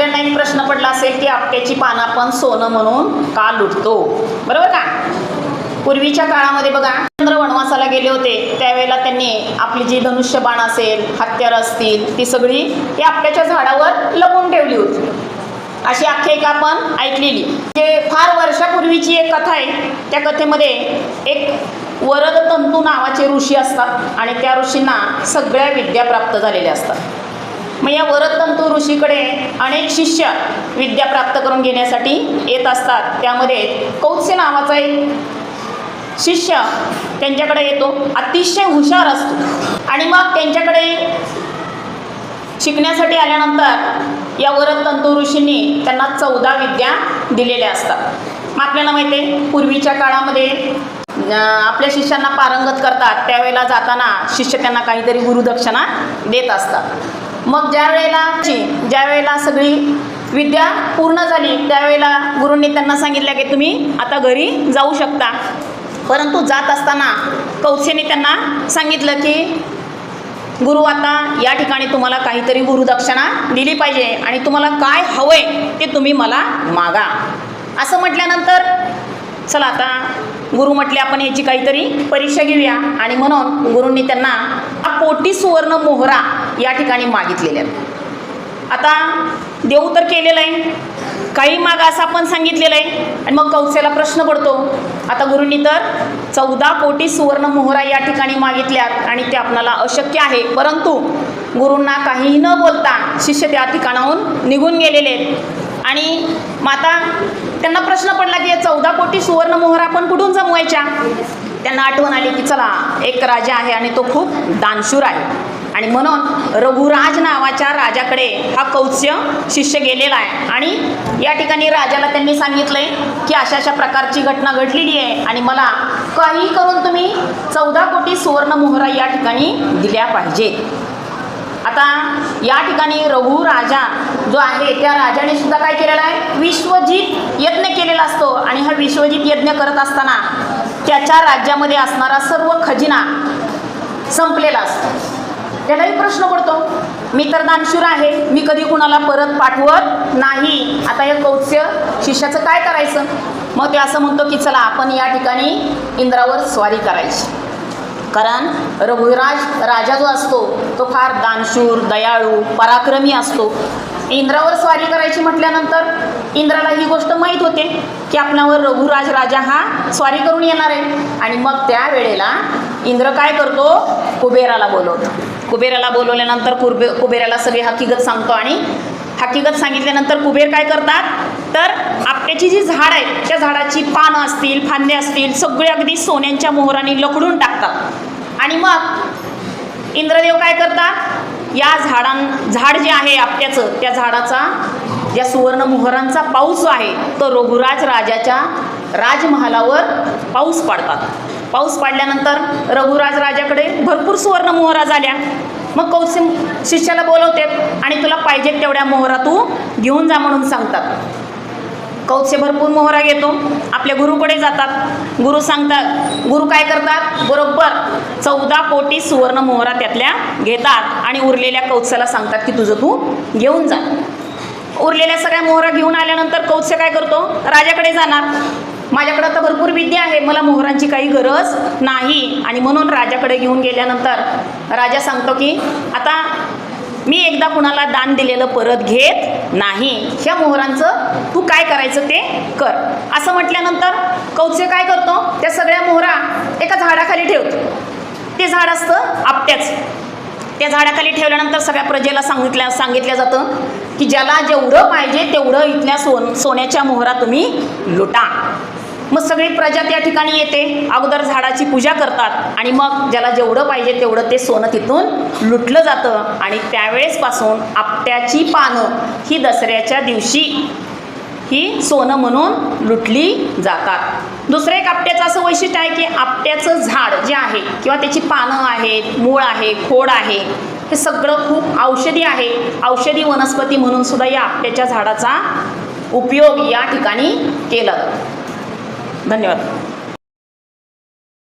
सगळ्यांना एक प्रश्न पडला असेल की आपट्याची पानं आपण सोनं म्हणून का लुटतो? बरोबर का? पूर्वीच्या काळामध्ये बघा चंद्र वनवासाला गेले होते. त्यावेळेला त्यांनी आपली जी धनुष्यबाण असेल हत्यार असतील ती सगळी ती आपट्याच्या झाडावर लपवून ठेवली होती. अशी आख्यायिका आपण ऐकलेली. जे फार वर्षापूर्वीची एक कथा आहे त्या कथेमध्ये एक वरद तंतू नावाचे ऋषी असतात आणि त्या ऋषींना सगळ्या विद्या प्राप्त झालेल्या असतात. मग या वरदतंतू ऋषीकडे अनेक शिष्य विद्या प्राप्त करून घेण्यासाठी येत असतात. त्यामध्ये कौत्स्य नावाचा एक शिष्य त्यांच्याकडे येतो. अतिशय हुशार असतो. आणि मग त्यांच्याकडे शिकण्यासाठी आल्यानंतर या वरदतंतू ऋषींनी त्यांना चौदा विद्या दिलेल्या असतात. मग आपल्याला माहिती आहे पूर्वीच्या काळामध्ये आपल्या शिष्यांना पारंगत करतात. त्यावेळेला जाताना शिष्य त्यांना काहीतरी गुरुदक्षिणा देत असतात. मग ज्या वेळेला ज्या वेळेला सगळी विद्या पूर्ण झाली त्यावेळेला गुरूंनी त्यांना सांगितलं की तुम्ही आता घरी जाऊ शकता. परंतु जात असताना कौशेने त्यांना सांगितलं की गुरु आता या ठिकाणी तुम्हाला काहीतरी गुरुदक्षिणा दिली पाहिजे आणि तुम्हाला काय हवंय ते तुम्ही मला मागा. असं म्हटल्यानंतर चला आता गुरु म्हटले आपण याची काहीतरी परीक्षा घेऊया. आणि म्हणून गुरूंनी त्यांना हा कोटी सुवर्ण मोहरा या ठिकाणी मागितलेल्या आहेत. आता देऊ तर केलेलं आहे. काही माग असं आपण सांगितलेलं आहे. आणि मग कौसेला प्रश्न पडतो. आता गुरुंनी तर चौदा कोटी सुवर्ण मोहरा या ठिकाणी मागितल्यात आणि ते आपणाला अशक्य आहे. परंतु गुरूंना काहीही न बोलता शिष्य त्या ठिकाणाहून निघून गेलेले आहेत. आणि माता त्यांना प्रश्न पडला की या चौदा कोटी सुवर्ण मोहरा आपण कुठून जमवायच्या? त्यांना आठवण आली की चला एक राजा आहे आणि तो खूप दानशूर आहे. आणि म्हणून रघुराज नावाच्या राजाकडे हा कौत्स्य शिष्य गेलेला आहे. आणि या ठिकाणी राजाला त्यांनी सांगितलंय की अशा अशा प्रकारची घटना घडलेली आहे आणि मला काही करून तुम्ही चौदा कोटी सुवर्ण मोहरा या ठिकाणी दिल्या पाहिजेत. आता या ठिकाणी रघु राजा जो आहे त्या राजाने सुद्धा काय केलेला आहे? विश्वजित यज्ञ केलेला असतो. आणि हा विश्वजित यज्ञ करत असताना त्याच्या राज्यामध्ये असणारा सर्व खजिना संपलेला असतो. त्यालाही प्रश्न पडतो. मी तर दानशूर आहे. मी कधी कुणाला परत पाठवत नाही. आता हे कौत्स्य शिष्याचं काय करायचं? मग ते असं म्हणतो की चला आपण या ठिकाणी इंद्रावर स्वारी करायची. कारण रघुराज राजा जो असतो तो फार दानशूर दयाळू पराक्रमी असतो. इंद्रावर स्वारी करायची म्हटल्यानंतर इंद्राला ही गोष्ट माहीत होते की आपणावर रघुराज राजा हा स्वारी करून येणार आहे. आणि मग त्या वेळेला इंद्र काय करतो? कुबेराला बोलवतो. कुबेराला बोलवल्यानंतर कुबे कुबेराला सगळी हकीकत सांगतो आणि हकीकत सांगितल्यानंतर कुबेर काय करतात? तर आपट्याची जी झाड आहे त्या झाडाची पानं असतील फांदे असतील सगळे अगदी सोन्यांच्या मोहराने लकडून टाकतात. आणि मग इंद्रदेव काय करतात? या झाडां झाड जे आहे आपट्याचं त्या झाडाचा ज्या सुवर्ण मोहरांचा पाऊस जो आहे तो रघुराज राजाच्या राजमहालावर पाऊस पाडतात. पाऊस पाडल्यानंतर रघुराज राजाकडे भरपूर सुवर्ण मोहरा झाल्या. मग कौसिम शिष्याला बोलवते आणि तुला पाहिजे तेवढ्या मोहरा तू घेऊन जा म्हणून सांगतात. कौत्स्य भरपूर मोहरा घेतो. आपल्या गुरुकडे जातात. गुरु सांगतात गुरु काय करतात? बरोबर चौदा कोटी सुवर्ण मोहरा त्यातल्या घेतात. आणि उरलेल्या कौत्स्याला सांगतात की तुझं तू घेऊन जा. उरलेल्या सगळ्या मोहरा घेऊन आल्यानंतर कौत्स्य काय करतो? राजाकडे जाणार. माझ्याकडं तर भरपूर विद्या आहे. मला मोहरांची काही गरज नाही. आणि म्हणून राजाकडे घेऊन गेल्यानंतर राजा सांगतो की आता मी एकदा कुणाला दान दिलेलं परत घेत नाही. ह्या मोहरांचं तू काय करायचं ते कर. असं म्हटल्यानंतर कौचे काय करतो? त्या सगळ्या मोहरा एका झाडाखाली ठेवतो. ते झाड असतं आपट्याच. त्या झाडाखाली ठेवल्यानंतर सगळ्या प्रजेला सांगितल्या सांगितलं जातं की ज्याला जेवढं पाहिजे तेवढं इथल्या सोन सोन्याच्या मोहरा तुम्ही लुटा. मग सगळी प्रजा त्या ठिकाणी येते. अगोदर झाडाची पूजा करतात आणि मग ज्याला जेवढं पाहिजे तेवढं ते सोनं तिथून लुटलं जातं. आणि त्यावेळेसपासून आपट्याची पानं ही दसऱ्याच्या दिवशी ही सोनं म्हणून लुटली जातात. दुसरं एक आपट्याचं असं वैशिष्ट्य आहे की आपट्याचं झाड जे आहे किंवा त्याची पानं आहेत मूळ आहे खोड आहे हे सगळं खूप औषधी आहे. औषधी वनस्पती म्हणून सुद्धा या आपट्याच्या झाडाचा उपयोग या ठिकाणी केला जातो. धन्यवाद